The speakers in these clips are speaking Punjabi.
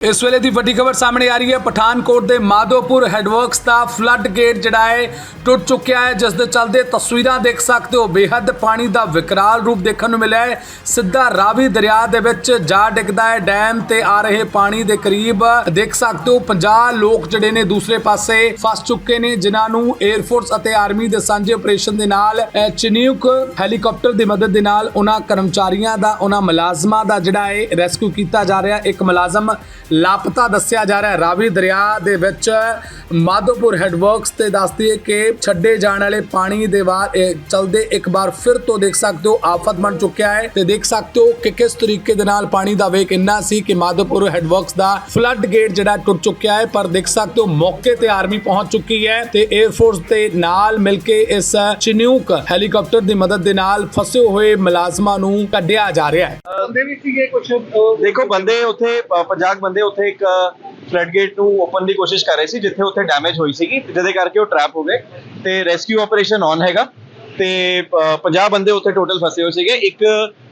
ਇਸ ਵੇਲੇ ਦੀ ਵੱਡੀ ਖਬਰ ਸਾਹਮਣੇ ਆ ਰਹੀ ਹੈ। ਪਠਾਨਕੋਟ ਦੇ ਮਾਧੋਪੁਰ ਹੈਡਵਰਕਸ ਦਾ ਫਲੱਡ ਗੇਟ ਜਿਹੜਾ ਹੈ ਟੁੱਟ ਚੁੱਕਿਆ ਹੈ। ਜਿਸ ਦੇ ਚੱਲਦੇ ਤਸਵੀਰਾਂ ਦੇਖ ਸਕਦੇ ਹੋ। ਬੇਹੱਦ ਪਾਣੀ ਦਾ ਵਿਕਰਾਲ ਰੂਪ ਦੇਖਣ ਨੂੰ ਮਿਲਿਆ ਹੈ। ਸਿੱਧਾ ਰਾਵੀ ਦਰਿਆ ਦੇ ਵਿੱਚ ਜਾ ਡਿੱਗਦਾ ਹੈ। ਡੈਮ ਤੇ ਆ ਰਹੇ ਪਾਣੀ ਦੇ ਕਰੀਬ ਦੇਖ ਸਕਦੇ ਹੋ। 50 ਲੋਕ ਜਿਹੜੇ ਨੇ ਦੂਸਰੇ ਪਾਸੇ ਫਸ ਚੁੱਕੇ ਨੇ ਜਿਨ੍ਹਾਂ ਨੂੰ 에ਅਰ ਫੋਰਸ ਅਤੇ ਆਰਮੀ ਦੇ ਸਾਂਝੇ ਆਪਰੇਸ਼ਨ ਦੇ ਨਾਲ ਅਹ, ਹੈਲੀਕਾਪਟਰ ਦੀ ਮਦਦ ਦੇ ਨਾਲ ਉਹਨਾਂ ਕਰਮਚਾਰੀਆਂ ਦਾ ਉਹਨਾਂ ਮੁਲਾਜ਼ਮਾਂ ਦਾ ਜਿਹੜਾ ਹੈ ਰੈਸਕਿਊ ਕੀਤਾ ਜਾ ਰਿਹਾ ਇੱਕ ਮੁਲਾਜ਼ਮ ਲਾਪਤਾ ਦੱਸਿਆ ਜਾ ਰਿਹਾ ਰਾਵੀ ਦਰਿਆ ਦੇ ਵਿੱਚ ਮਾਧੋਪੁਰ ਹੈਡਵਰਕਸ ਤੇ ਦੱਸਦੀ ਹੈ ਕਿ ਛੱਡੇ ਜਾਣ ਵਾਲੇ ਪਾਣੀ ਦੇ ਬਾਅਦ ਇਹ ਚਲਦੇ ਇੱਕ ਵਾਰ ਫਿਰ ਤੋਂ ਦੇਖ ਸਕਦੇ ਹੋ ਆਫਤ ਬਣ ਚੁੱਕਿਆ ਹੈ ਤੇ ਦੇਖ ਸਕਦੇ ਹੋ ਕਿ ਕਿਸ ਤਰੀਕੇ ਦੇ ਨਾਲ ਪਾਣੀ ਦਾ ਵੇਗ ਇੰਨਾ ਸੀ ਕਿ ਮਾਧੋਪੁਰ ਹੈਡਵਰਕਸ ਦਾ ਫਲੱਡ ਗੇਟ ਜਿਹੜਾ ਟੁੱਟ ਚੁੱਕਿਆ ਹੈ ਪਰ ਦੇਖ ਸਕਦੇ ਹੋ ਮੌਕੇ ਤੇ ਆਰਮੀ ਪਹੁੰਚ ਚੁੱਕੀ ਹੈ ਤੇ 에ਅਰ ਫੋਰਸ ਦੇ ਨਾਲ ਮਿਲ ਕੇ ਇਸ ਚਿਨੂਕ ਹੈਲੀਕਾਪਟਰ ਦੀ ਮਦਦ ਦੇ ਨਾਲ ਫਸੇ ਹੋਏ ਮੁਲਾਜ਼ਮਾਂ ਨੂੰ ਕੱਢਿਆ ਜਾ ਰਿਹਾ ਹੈ। ਬੰਦੇ ਵੀ ਸੀਗੇ ਕੁਝ ਦੇਖੋ ਬੰਦੇ ਉੱਥੇ 50 ਬੰਦੇ ਉੱਥੇ ਇੱਕ ਫਲੱਡ ਗੇਟ ਨੂੰ ਓਪਨ ਦੀ ਕੋਸ਼ਿਸ਼ ਕਰ ਰਹੇ ਸੀ ਜਿੱਥੇ ਉੱਥੇ ਡੈਮੇਜ ਹੋਈ ਸੀਗੀ ਤੇ ਜਿਹਦੇ ਕਰਕੇ ਉਹ ਟਰੈਪ ਹੋ ਗਏ ਤੇ ਰੈਸਕਿਊ ਆਪਰੇਸ਼ਨ ਔਨ ਹੈਗਾ ਤੇ ਅ, 50 ਬੰਦੇ ਉੱਥੇ ਟੋਟਲ ਫਸੇ ਹੋਏ ਸੀਗੇ ਇੱਕ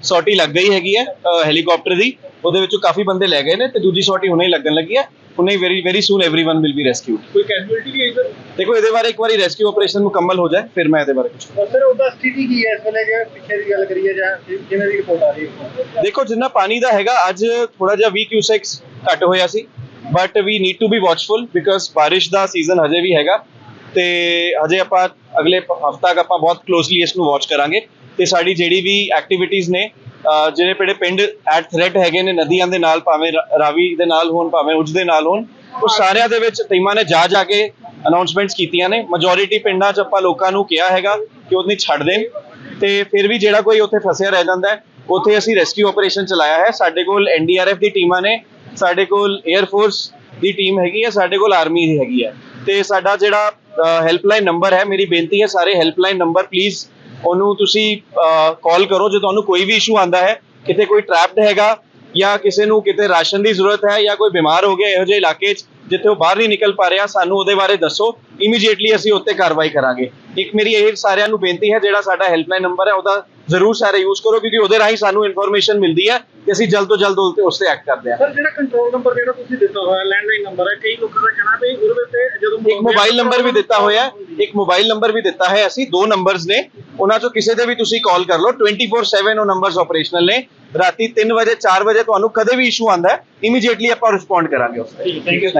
ਸੌਟੀ ਲੱਗ ਗਈ ਹੈਗੀ ਹੈ ਹੈਲੀਕਾਪਟਰ ਦੀ ਉਹਦੇ ਵਿੱਚੋਂ ਕਾਫੀ ਬੰਦੇ ਲੈ ਗਏ ਨੇ ਤੇ ਦੂਜੀ ਸੌਟੀ ਹੁਣੇ ਹੀ ਲੱਗਣ ਲੱਗੀ ਹੈ ਹੁਣੇ very very soon everyone will be rescued ਕੋਈ ਕੈਜੂਅਲਟੀ ਵੀ ਹੈ ਸਰ ਦੇਖੋ ਇਹਦੇ ਬਾਰੇ ਇੱਕ ਵਾਰੀ ਰੈਸਕਿਊ ਆਪਰੇਸ਼ਨ ਮੁਕੰਮਲ ਹੋ ਜਾਏ ਫਿਰ ਮੈਂ ਇਹਦੇ ਬਾਰੇ ਕੁਝ ਸਰ ਉਹਦਾ ਸਥਿਤੀ ਕੀ ਹੈ ਇਸ ਵੇਲੇ ਜੇ ਪਿੱਛੇ ਦੀ ਗੱਲ ਕਰੀਏ ਜਾਂ ਜਿਵੇਂ ਦੀ ਰਿਪੋਰਟ ਆ ਰਹੀ ਹੈ ਦੇਖੋ ਜਿੰਨਾ ਪਾਣੀ ਦਾ ਹੈਗਾ ਅੱਜ ਥੋੜਾ ਜਿਹਾ 20 ਕਿਊਸੈਕਸ ਘੱਟ ਹੋਇਆ ਸੀ But we need to be watchful because ਬਾਰਿਸ਼ ਦਾ ਸੀਜ਼ਨ ਹਜੇ ਵੀ ਹੈਗਾ ਤੇ ਹਜੇ ਆਪਾਂ ਅਗਲੇ ਹਫਤਾ ਤੱਕ ਆਪਾਂ ਬਹੁਤ ਕਲੋਜ਼ਲੀ ਇਸ ਨੂੰ ਵਾਚ ਕਰਾਂਗੇ ਤੇ ਸਾਡੀ ਜਿਹੜੀ ਵੀ ਐਕਟੀਵਿਟੀਜ਼ ਨੇ, ਅਹ, ਜਿਹੜੇ ਪਿੰਡੇ ਪਿੰਡ ਐਟ ਥ੍ਰੈਟ ਹੈਗੇ ਨੇ ਨਦੀਆਂ ਦੇ ਨਾਲ ਭਾਵੇਂ ਰਾਵੀ ਦੇ ਨਾਲ ਹੋਣ, ਭਾਵੇਂ ਉਜ ਦੇ ਨਾਲ ਹੋਣ, ਉਹ ਸਾਰਿਆਂ ਦੇ ਵਿੱਚ ਟੀਮਾਂ ਨੇ ਜਾ ਜਾ ਕੇ ਅਨਾਉਂਸਮੈਂਟਸ ਕੀਤੀਆਂ ਨੇ। ਮੈਜੋਰਿਟੀ ਪਿੰਡਾਂ 'ਚ ਆਪਾਂ ਲੋਕਾਂ ਨੂੰ ਕਿਹਾ ਹੈਗਾ ਕਿ ਉਹਨੂੰ ਛੱਡ ਦੇਣ ਤੇ ਫਿਰ ਵੀ ਜਿਹੜਾ ਕੋਈ ਉੱਥੇ ਫਸਿਆ ਰਹਿ ਜਾਂਦਾ ਹੈ, ਉੱਥੇ ਅਸੀਂ ਰੈਸਕਿਊ ਆਪਰੇਸ਼ਨ ਚਲਾਇਆ ਹੈ। ਸਾਡੇ ਕੋਲ ਐਨਡੀਆਰਐਫ ਦੀ ਟੀਮਾਂ ਨੇ ਸਾਡੇ ਕੋਲ 에ਅਰ ਫੋਰਸ ਦੀ ਟੀਮ ਹੈਗੀ ਹੈ ਸਾਡੇ ਕੋਲ ਆਰਮੀ ਦੀ ਹੈਗੀ ਹੈ ਤੇ ਸਾਡਾ ਜਿਹੜਾ ਹੈਲਪਲਾਈਨ ਨੰਬਰ ਹੈ, ਮੇਰੀ ਬੇਨਤੀ ਹੈ ਸਾਰੇ ਹੈਲਪਲਾਈਨ ਨੰਬਰ ਪਲੀਜ਼ ਉਹਨੂੰ ਤੁਸੀਂ ਕਾਲ ਕਰੋ ਜੇ ਤੁਹਾਨੂੰ ਕੋਈ ਵੀ ਇਸ਼ੂ ਆਂਦਾ ਹੈ, ਕਿਤੇ ਕੋਈ ਟ੍ਰੈਪਡ ਹੈਗਾ ਜਾਂ ਕਿਸੇ ਨੂੰ ਕਿਤੇ ਰਾਸ਼ਨ ਦੀ ਜ਼ਰੂਰਤ ਹੈ ਜਾਂ ਕੋਈ ਬਿਮਾਰ ਹੋ ਗਿਆ ਇਹੋ ਜਿਹੇ ਇਲਾਕੇ 'ਚ ਜਿੱਥੇ ਉਹ ਬਾਹਰ ਨਹੀਂ ਨਿਕਲ ਪਾ ਰਿਹਾ ਸਾਨੂੰ ਉਹਦੇ ਬਾਰੇ ਦੱਸੋ। ਇਮੀਡੀਏਟਲੀ ਅਸੀਂ ਉੱਤੇ ਕਾਰਵਾਈ ਕਰਾਂਗੇ। ਇੱਕ ਮੇਰੀ ਇਹ ਸਾਰਿਆਂ ਨੂੰ ਬੇਨਤੀ ਹੈ ਜਿਹੜਾ ਸਾਡਾ ਹੈਲਪਲਾਈਨ ਨੰਬਰ ਹੈ ਉਹਦਾ ਜ਼ਰੂਰ ਸਾਰੇ ਯੂਜ਼ ਕਰੋ ਕਿਉਂਕਿ ਉਹਦੇ ਰਾਹੀਂ ਸਾਨੂੰ ਇਨਫੋਰਮੇਸ਼ਨ ਮਿਲਦੀ ਹੈ ਕਿ ਅਸੀਂ ਜਲਦ ਤੋਂ ਜਲਦ ਉਸ ਤੇ- ਉਸ ਤੇ ਐਕਟ ਕਰਦੇ ਹਾਂ। ਸਰ ਜਿਹੜਾ ਕੰਟਰੋਲ ਨੰਬਰ ਜਿਹੜਾ ਤੁਸੀਂ ਦਿੱਤਾ ਹੋਇਆ ਲੈਂਡਲਾਈਨ ਨੰਬਰ ਹੈ ਕਈ ਲੋਕਾਂ ਦਾ ਕਹਿਣਾ ਵੀ ਉਹਦੇ ਤੇ ਜਦੋਂ ਇੱਕ ਮੋਬਾਈਲ ਨੰਬਰ ਵੀ ਦਿੱਤਾ ਹੋਇਆ ਹੈ ਇੱਕ ਮੋਬਾਈਲ ਨੰਬਰ ਵੀ ਦਿੱਤਾ ਹੈ ਅਸੀਂ ਦੋ ਨੰਬਰਸ ਨੇ। ਉਹਨਾਂ ਚੋਂ ਕਿਸੇ ਤੇ ਵੀ ਤੁਸੀਂ ਕਾਲ ਕਰ ਲਓ 24/7 ਉਹ ਨੰਬਰਸ ਆਪਰੇਸ਼ਨਲ ਨੇ। ਰਾਤੀ 3 ਵਜੇ 4 ਵਜੇ ਤੁਹਾਨੂੰ ਕਦੇ ਵੀ ਇਸ਼ੂ ਆਂਦਾ ਹੈ ਇਮੀਡੀਏਟਲੀ ਆਪਾਂ ਰਿਸਪੌਂਡ ਕਰਾਂਗੇ ਉਸ ਤੇ। ਠੀਕ ਹੈ